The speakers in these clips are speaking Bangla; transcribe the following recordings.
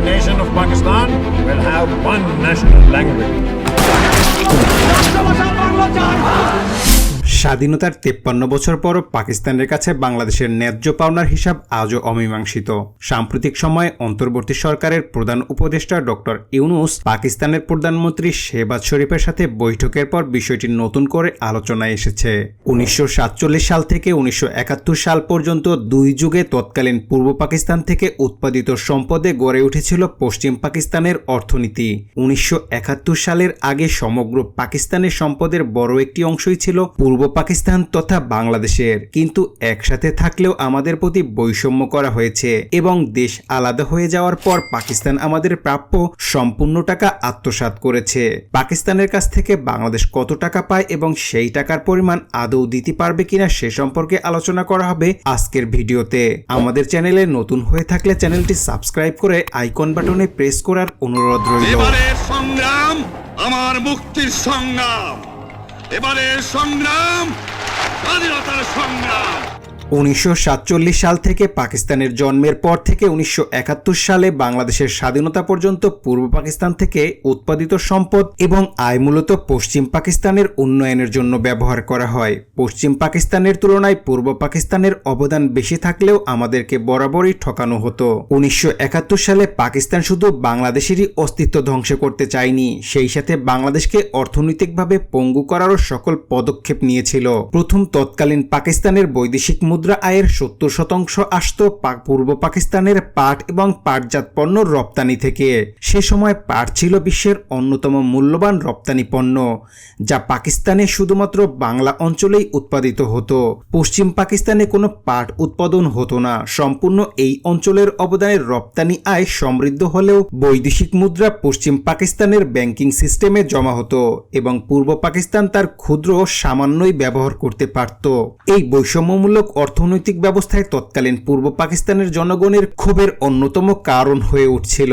nation of Pakistan will have one national language. স্বাধীনতার তেপ্পান্ন বছর পরও পাকিস্তানের কাছে বাংলাদেশের ন্যায্য পাওনার হিসাব আজও অমীমাংসিত। সাম্প্রতিক সময়ে অন্তর্বর্তী সরকারের প্রধান উপদেষ্টা ডক্টর ইউনুস পাকিস্তানের প্রধানমন্ত্রী শেহবাজ শরীফের সাথে বৈঠকের পর বিষয়টি নতুন করে আলোচনায় এসেছে। উনিশশো সাতচল্লিশ সাল থেকে উনিশশো একাত্তর সাল পর্যন্ত দুই যুগে তৎকালীন পূর্ব পাকিস্তান থেকে উৎপাদিত সম্পদে গড়ে উঠেছিল পশ্চিম পাকিস্তানের অর্থনীতি। উনিশশো একাত্তর সালের আগে সমগ্র পাকিস্তানের সম্পদের বড় একটি অংশই ছিল পূর্ব পাকিস্তান তথা বাংলাদেশের, কিন্তু একসাথে থাকলেও আমাদের প্রতি বৈষম্য করা হয়েছে এবং দেশ আলাদা হয়ে যাওয়ার পর পাকিস্তান আমাদের প্রাপ্য সম্পূর্ণ টাকা আত্মসাৎ করেছে। পাকিস্তানের কাছ থেকে বাংলাদেশ কত টাকা পায় এবং সেই টাকার পরিমাণ আদৌ দিতে পারবে কিনা সে সম্পর্কে আলোচনা করা হবে আজকের ভিডিওতে। আমাদের চ্যানেলে নতুন হয়ে থাকলে চ্যানেলটি সাবস্ক্রাইব করে আইকন বাটনে প্রেস করার অনুরোধ রইল। সংগ্রাম, আমার মুক্তির সংগ্রাম। এবারের সংগ্রাম স্বাধীনতার সংগ্রাম। উনিশশো সাতচল্লিশ সাল থেকে পাকিস্তানের জন্মের পর থেকে উনিশশো একাত্তর সালে বাংলাদেশের স্বাধীনতা পর্যন্ত পূর্ব পাকিস্তান থেকে উৎপাদিত সম্পদ এবং আয় মূলত পশ্চিম পাকিস্তানের উন্নয়নের জন্য ব্যবহার করা হয়। পশ্চিম পাকিস্তানের তুলনায় পূর্ব পাকিস্তানের অবদান বেশি থাকলেও আমাদেরকে বরাবরই ঠকানো হতো। উনিশশো একাত্তর সালে পাকিস্তান শুধু বাংলাদেশেরই অস্তিত্ব ধ্বংস করতে চায়নি, সেই সাথে বাংলাদেশকে অর্থনৈতিকভাবে পঙ্গু করারও সকল পদক্ষেপ নিয়েছিল। প্রথম তৎকালীন পাকিস্তানের বৈদেশিক মুদ্রা আয়ের সত্তর শতাংশ আসত পা- পূর্ব পাকিস্তানের পাট এবং পাটজাত পণ্য রপ্তানি থেকে। সে সময় পাট ছিল বিশ্বের অন্যতম মূল্যবান রপ্তানি পণ্য, যা পাকিস্তানে শুধুমাত্র বাংলা অঞ্চলেই উৎপাদিত হতো। পশ্চিম পাকিস্তানে কোনো পাট উৎপাদন হতো না। সম্পূর্ণ এই অঞ্চলের অবদানের রপ্তানি আয় সমৃদ্ধ হলেও বৈদেশিক মুদ্রা পশ্চিম পাকিস্তানের ব্যাংকিং সিস্টেমে জমা হতো এবং পূর্ব পাকিস্তান তার ক্ষুদ্র সামান্যই ব্যবহার করতে পারত। এই বৈষম্যমূলক অর্থনৈতিক ব্যবস্থায় তৎকালীন পূর্ব পাকিস্তানের জনগণের ক্ষোভের অন্যতম কারণ হয়ে উঠছিল।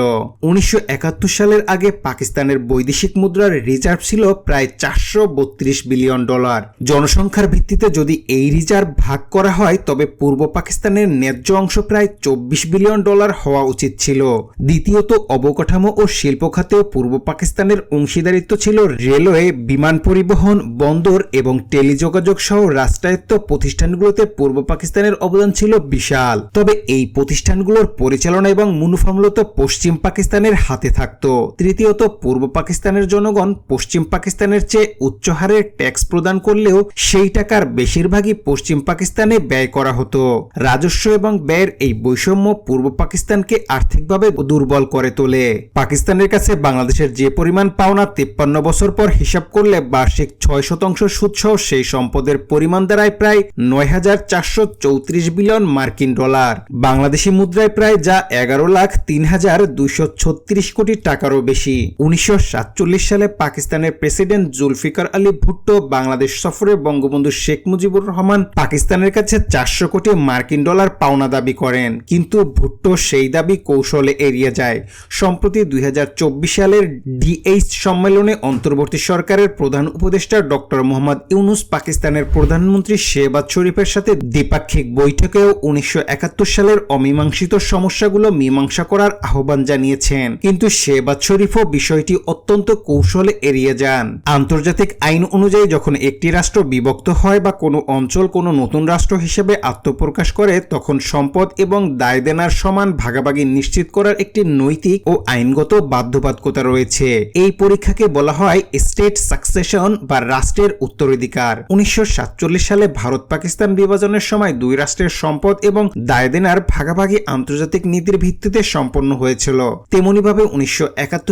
উনিশশো একাত্তর সালের আগে পাকিস্তানের বৈদেশিক মুদ্রার রিজার্ভ ছিল প্রায় চারশো বত্রিশ বিলিয়ন ডলার। জনসংখ্যার ভিত্তিতে যদি এই রিজার্ভ ভাগ করা হয়, তবে পূর্ব পাকিস্তানের ন্যায্য অংশ প্রায় চব্বিশ বিলিয়ন ডলার হওয়া উচিত ছিল। দ্বিতীয়ত, অবকাঠামো ও শিল্প খাতেও পূর্ব পাকিস্তানের অংশীদারিত্ব ছিল রেলওয়ে, বিমান পরিবহন, বন্দর এবং টেলিযোগাযোগ সহ রাষ্ট্রায়ত্ত প্রতিষ্ঠানগুলোতে পূর্ব পাকিস্তানের অবদান ছিল বিশাল। তবে এই প্রতিষ্ঠানগুলোর পরিচালনা এবং মুনাফা মূলত পশ্চিম পাকিস্তানের হাতে থাকত। তৃতীয়ত, পূর্ব পাকিস্তানের জনগণ পশ্চিম পাকিস্তানের চেয়ে উচ্চ হারের ট্যাক্স প্রদান করলেও সেই টাকার বেশিরভাগই পশ্চিম পাকিস্তানে ব্যয় করা হতো। রাজস্ব এবং ব্যয়ের এই বৈষম্য পূর্ব পাকিস্তানকে আর্থিকভাবে দুর্বল করে তোলে। পাকিস্তানের কাছে বাংলাদেশের যে পরিমাণ পাওনা তিপ্পান্ন বছর পর হিসাব করলে বার্ষিক ছয় শতাংশ সুদসহ সেই সম্পদের পরিমাণ দাঁড়ায় প্রায় নয় হাজার চারশো চৌত্রিশ বিলিয়ন মার্কিন ডলার। বাংলাদেশি মুদ্রায় প্রায় যা এগারো লাখ তিন হাজার দুইশো ছত্রিশ কোটি টাকারও বেশি। উনিশশো সাতচল্লিশ সালে পাকিস্তানের প্রেসিডেন্ট জুলফিকার আলী ভুট্টো বাংলাদেশ সফরে বঙ্গবন্ধু শেখ মুজিবুর রহমান পাকিস্তানের কাছে চারশো কোটি মার্কিন ডলার পাওনা দাবি করেন। কিন্তু ভুট্টো সেই দাবি কৌশলে এড়িয়ে যায়। সম্প্রতি দুই হাজার চব্বিশ সালের ডিএইচ সম্মেলনে অন্তর্বর্তী সরকারের প্রধান উপদেষ্টা ডক্টর মোহাম্মদ ইউনুস পাকিস্তানের প্রধানমন্ত্রী শেহবাজ শরীফের সাথে দ্বিপাক্ষিক বৈঠকেও উনিশশো একাত্তর সালের অমীমাংসিত সমস্যাগুলো মীমাংসা করার আহ্বান জানিয়েছেন। কিন্তু শেহবাজ শরীফও বিষয়টি অত্যন্ত কৌশলে এড়িয়ে যান। আন্তর্জাতিক আইন অনুযায়ী যখন একটি রাষ্ট্র বিভক্ত হয় বা কোনো অঞ্চল কোনো নতুন রাষ্ট্র হিসেবে আত্মপ্রকাশ করে, তখন সম্পদ এবং দায় দেনার সমান ভাগাভাগি নিশ্চিত করার একটি নৈতিক ও আইনগত বাধ্যবাধকতা রয়েছে। এই পরীক্ষাকে বলা হয় স্টেট সাকসেশন বা রাষ্ট্রের উত্তরাধিকার। উনিশশো সাতচল্লিশ সালে ভারত পাকিস্তান বিভাজনের সময় দুই রাষ্ট্রের সম্পদ এবং দায় দেনার ভাগাভাগি আন্তর্জাতিক নীতির ভিত্তিতে সম্পন্ন হয়েছিল। তেমনিভাবে উনিশশো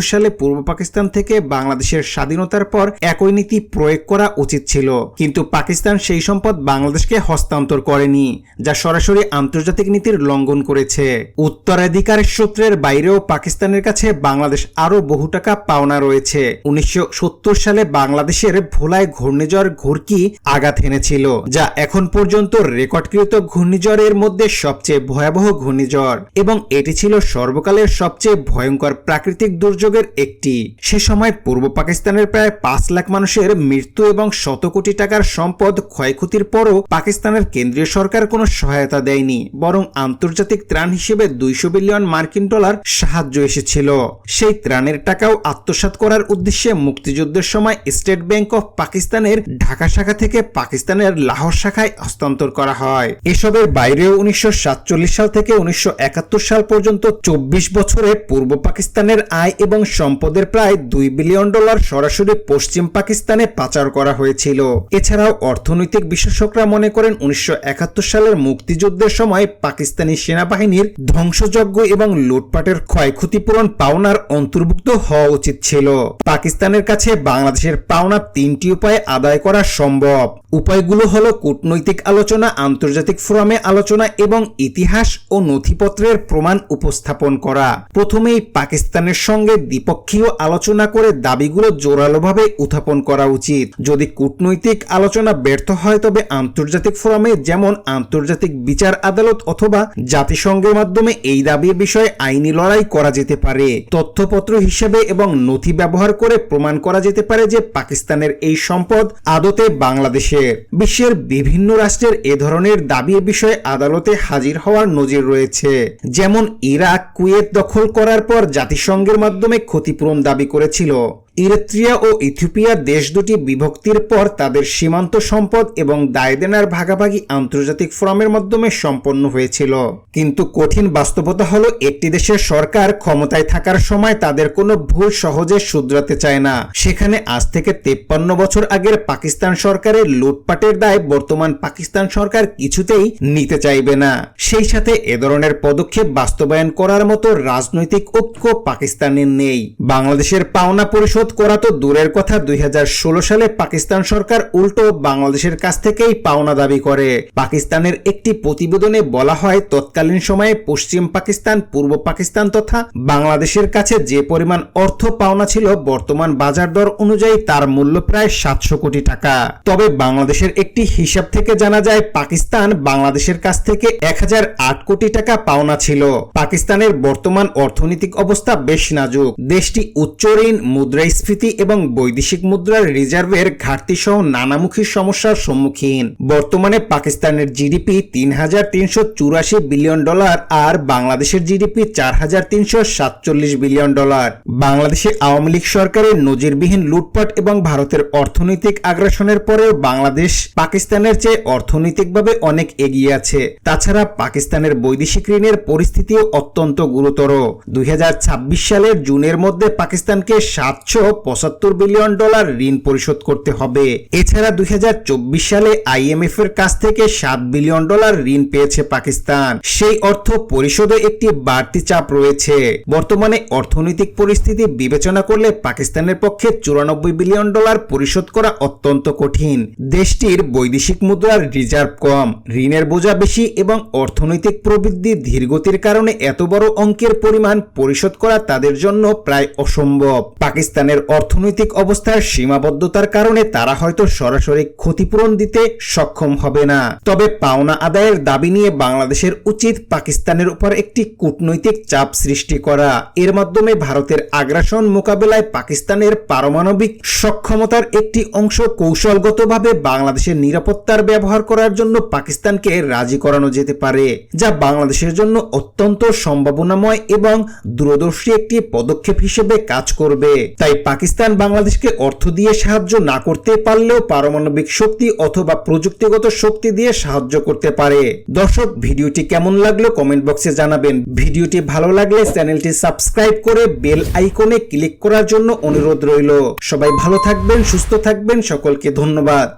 সালে পূর্ব পাকিস্তান থেকে বাংলাদেশের স্বাধীনতার পর একই নীতি প্রয়োগ করা উচিত ছিল। কিন্তু পাকিস্তান সেই সম্পদ বাংলাদেশকে হস্তান্তর করেনি, যা সরাসরি আন্তর্জাতিক নীতির লঙ্ঘন করেছে। উত্তরাধিকারের সূত্রের বাইরেও পাকিস্তানের কাছে বাংলাদেশ আরও বহু টাকা পাওনা রয়েছে। উনিশশো সত্তর সালে বাংলাদেশের ভোলায় ঘূর্ণিঝড় ঘুরকি আঘাত এনেছিল, যা এখন পর্যন্ত রেকর্ডকৃত ঘূর্ণিঝড়ের মধ্যে সবচেয়ে ভয়াবহ ঘূর্ণিঝড় এবং এটি ছিল সর্বকালের সবচেয়ে ভয়ঙ্কর প্রাকৃতিক দুর্যোগের একটি। সে সময় পূর্ব পাকিস্তানের প্রায় পাঁচ লাখ মানুষের মৃত্যু এবং শত কোটি টাকার সম্পদ ক্ষয়ক্ষতির পরও পাকিস্তানের কেন্দ্রীয় সরকার কোনো সহায়তা দেয়নি, বরং আন্তর্জাতিক ত্রাণ হিসেবে দুইশো বিলিয়ন মার্কিন ডলার সাহায্য এসেছিল। সেই ত্রাণের টাকাও আত্মসাৎ করার উদ্দেশ্যে মুক্তিযুদ্ধের সময় স্টেট ব্যাংক অফ পাকিস্তানের ঢাকা শাখা থেকে পাকিস্তানের লাহোর শাখায় হস্তান্তর করা হয়। এসবের বাইরেও উনিশশো সাতচল্লিশ সাল থেকে উনিশশো একাত্তর সাল পর্যন্ত চব্বিশ বছরে পূর্ব পাকিস্তানের আয় এবং সম্পদের প্রায় দুই বিলিয়ন ডলার সরাসরি পশ্চিম পাকিস্তানে পাচার করা হয়েছিল। এছাড়াও অর্থনৈতিক বিশেষজ্ঞরা মনে করেন উনিশশো সালের মুক্তিযুদ্ধের সময় পাকিস্তানি সেনাবাহিনীর ধ্বংসযজ্ঞ এবং লুটপাটের ক্ষয়ক্ষতিপূরণ পাওনার অন্তর্ভুক্ত হওয়া উচিত ছিল। পাকিস্তানের কাছে বাংলাদেশের পাওনা তিনটি উপায়ে আদায় করা সম্ভব। উপায়গুলো হলো কূটনৈতিক আলোচনা আন্তর্জাতিক ফোরামে আলোচনা এবং ইতিহাস ও নথিপত্রের প্রমাণ উপস্থাপন করা। প্রথমেই পাকিস্তানের সঙ্গে দ্বিপক্ষীয় আলোচনা করে দাবিগুলো জোরালোভাবে উত্থাপন করা উচিত। যদি কূটনৈতিক আলোচনা ব্যর্থ হয়, তবে আন্তর্জাতিক ফোরামে যেমন আন্তর্জাতিক বিচার আদালত অথবা জাতিসংঘের মাধ্যমে এই দাবির বিষয়ে আইনি লড়াই করা যেতে পারে। তথ্যপত্র হিসেবে এবং নথি ব্যবহার করে প্রমাণ করা যেতে পারে যে পাকিস্তানের এই সম্পদ আদতে বাংলাদেশের। বিশ্বের বিভিন্ন রাষ্ট্রের এ ধরনের দাবির বিষয়ে আদালতে হাজির হওয়ার নজির রয়েছে। যেমন ইরাক, কুয়েত দখল করার পর জাতিসংঘের মাধ্যমে ক্ষতিপূরণ দাবি করেছিল। ইরিত্রিয়া ও ইথিওপিয়া দেশ দুটি বিভক্তির পর তাদের সীমান্ত সম্পদ এবং দায়দেনার ভাগাভাগি আন্তর্জাতিক ফোরামের মাধ্যমে সম্পন্ন হয়েছিল। কিন্তু কঠিন বাস্তবতা হলো, একটি দেশের সরকার ক্ষমতায় থাকার সময় তাদের কোনো ভুল সহজে শুধরাতে চায় না। সেখানে আজ থেকে তেপ্পান্ন বছর আগের পাকিস্তান সরকারের লুটপাটের দায় বর্তমান পাকিস্তান সরকার কিছুতেই নিতে চাইবে না। সেই সাথে এ ধরনের পদক্ষেপ বাস্তবায়ন করার মতো রাজনৈতিক ঐক্য পাকিস্তানের নেই। বাংলাদেশের পাওনা পরিশোধ পরিশোধ করা তো দূরের কথা। দুই হাজার ষোলো সালে পাকিস্তান সরকার উল্টো বাংলাদেশের কাছ থেকেই পাওনা দাবি করে। পাকিস্তানের একটি প্রতিবেদনে বলা হয়, তৎকালীন সময়ে পশ্চিম পাকিস্তান, পূর্ব পাকিস্তান তথা বাংলাদেশের কাছে যে পরিমাণ অর্থ পাওনা ছিল, বর্তমান বাজার দর অনুযায়ী তার মূল্য প্রায় সাতশো কোটি টাকা। তবে বাংলাদেশের একটি হিসাব থেকে জানা যায়, পাকিস্তান বাংলাদেশের কাছ থেকে এক হাজার আট কোটি টাকা পাওনা ছিল। পাকিস্তানের বর্তমান অর্থনৈতিক অবস্থা বেশ নাজুক। দেশটি উচ্চ ঋণ মুদ্রায় মুদ্রাস্ফীতি এবং বৈদেশিক মুদ্রার রিজার্ভের ঘাটতি সহ নানামুখী সমস্যার সম্মুখীন। বর্তমানে পাকিস্তানের জিডিপি তিন হাজার তিনশো চুরাশি বিলিয়ন ডলার আর বাংলাদেশের জিডিপি চার হাজার তিনশো সাতচল্লিশ বিলিয়ন ডলার। বাংলাদেশে আওয়ামী লীগ সরকারের নজিরবিহীন লুটপাট এবং ভারতের অর্থনৈতিক আগ্রাসনের পরেও বাংলাদেশ পাকিস্তানের চেয়ে অর্থনৈতিকভাবে অনেক এগিয়ে আছে। তাছাড়া পাকিস্তানের বৈদেশিক ঋণের পরিস্থিতিও অত্যন্ত গুরুতর। দুই হাজার ছাব্বিশ সালের জুনের মধ্যে পাকিস্তানকে সাতশো পঁচাত্তর বিলিয়ন ডলার ঋণ পরিশোধ করতে হবে। এছাড়া দুই সালে আইএমএফ এর কাছ থেকে সাত বিলিয়ন ডলার ঋণ পেয়েছে পাকিস্তান। সেই অর্থ পরিশোধে একটি বাড়তি চাপ রয়েছে। বর্তমানে অর্থনৈতিক পরিস্থিতি বিবেচনা করলে পাকিস্তানের পক্ষে চুরানব্বই বিলিয়ন ডলার পরিশোধ করা অত্যন্ত কঠিন। দেশটির বৈদেশিক মুদ্রার রিজার্ভ কম, ঋণের বোঝা বেশি এবং অর্থনৈতিক প্রবৃদ্ধি ধীরগতির কারণে এত বড় অঙ্কের পরিমাণ পরিশোধ করা তাদের জন্য প্রায় অসম্ভব। পাকিস্তানের পাকিস্তানের অর্থনৈতিক অবস্থার সীমাবদ্ধতার কারণে তারা হয়তো সরাসরি ক্ষতিপূরণ দিতে সক্ষম হবে না। তবে পাওনা আদায়ের দাবি নিয়ে বাংলাদেশের উচিত পাকিস্তানের উপর একটি কূটনৈতিক চাপ সৃষ্টি করা। এর মাধ্যমে ভারতের আগ্রাসন মোকাবেলায় পাকিস্তানের পারমাণবিক সক্ষমতার একটি অংশ কৌশলগতভাবে বাংলাদেশের নিরাপত্তার ব্যবহার করার জন্য পাকিস্তানকে রাজি করানো যেতে পারে, যা বাংলাদেশের জন্য অত্যন্ত সম্ভাবনাময় এবং দূরদর্শী একটি পদক্ষেপ হিসেবে কাজ করবে। তাই পাকিস্তান বাংলাদেশকে অর্থ দিয়ে সাহায্য না করতে পারলেও পারমাণবিক শক্তি অথবা প্রযুক্তিগত শক্তি দিয়ে সাহায্য করতে পারে। দর্শক, ভিডিওটি কেমন লাগল কমেন্ট বক্সে জানাবেন। ভিডিওটি ভালো লাগলে চ্যানেলটি সাবস্ক্রাইব করে বেল আইকনে ক্লিক করার জন্য অনুরোধ রইল। সবাই ভালো থাকবেন, সুস্থ থাকবেন, সকলকে ধন্যবাদ।